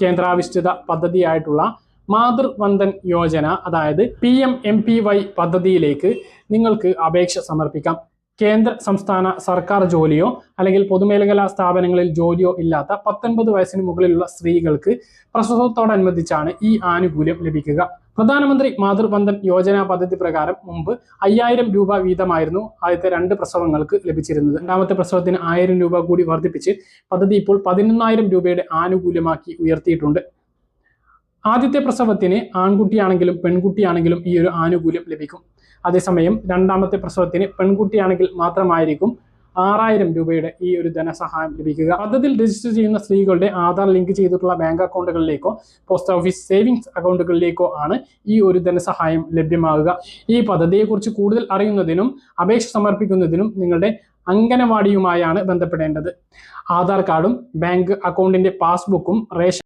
കേന്ദ്രാവിഷ്ഠിത പദ്ധതിയായിട്ടുള്ള മാതൃവന്ദൻ യോജന അതായത് P M M V Y പദ്ധതിയിലേക്ക് നിങ്ങൾക്ക് അപേക്ഷ സമർപ്പിക്കാം. കേന്ദ്ര സംസ്ഥാന സർക്കാർ ജോലിയോ അല്ലെങ്കിൽ പൊതുമേഖലാ സ്ഥാപനങ്ങളിൽ ജോലിയോ ഇല്ലാത്ത പത്തൊൻപത് വയസ്സിന് മുകളിലുള്ള സ്ത്രീകൾക്ക് പ്രസവത്തോടനുബന്ധിച്ചാണ് ഈ ആനുകൂല്യം ലഭിക്കുക. പ്രധാനമന്ത്രി മാതൃവന്ദൻ യോജന പദ്ധതി പ്രകാരം മുമ്പ് അയ്യായിരം രൂപ വീതമായിരുന്നു ആദ്യത്തെ രണ്ട് പ്രസവങ്ങൾക്ക് ലഭിച്ചിരുന്നത്. രണ്ടാമത്തെ പ്രസവത്തിന് ആയിരം രൂപ കൂടി വർദ്ധിപ്പിച്ച് പദ്ധതി ഇപ്പോൾ പതിനൊന്നായിരം രൂപയുടെ ആനുകൂല്യമാക്കി ഉയർത്തിയിട്ടുണ്ട്. ആദ്യത്തെ പ്രസവത്തിന് ആൺകുട്ടിയാണെങ്കിലും പെൺകുട്ടിയാണെങ്കിലും ഈ ഒരു ആനുകൂല്യം ലഭിക്കും. അതേസമയം രണ്ടാമത്തെ പ്രസവത്തിന് പെൺകുട്ടിയാണെങ്കിൽ മാത്രമായിരിക്കും ആറായിരം രൂപയുടെ ഈ ഒരു ധനസഹായം ലഭിക്കുക. പദ്ധതിയിൽ രജിസ്റ്റർ ചെയ്യുന്ന സ്ത്രീകളുടെ ആധാർ ലിങ്ക് ചെയ്തിട്ടുള്ള ബാങ്ക് അക്കൗണ്ടുകളിലേക്കോ പോസ്റ്റ് ഓഫീസ് സേവിങ്സ് അക്കൗണ്ടുകളിലേക്കോ ആണ് ഈ ഒരു ധനസഹായം ലഭ്യമാകുക. ഈ പദ്ധതിയെക്കുറിച്ച് കൂടുതൽ അറിയുന്നതിനും അപേക്ഷ സമർപ്പിക്കുന്നതിനും നിങ്ങളുടെ അംഗനവാടിയുമായാണ് ബന്ധപ്പെടേണ്ടത്. ആധാർ കാർഡും ബാങ്ക് അക്കൗണ്ടിന്റെ പാസ്ബുക്കും റേഷൻ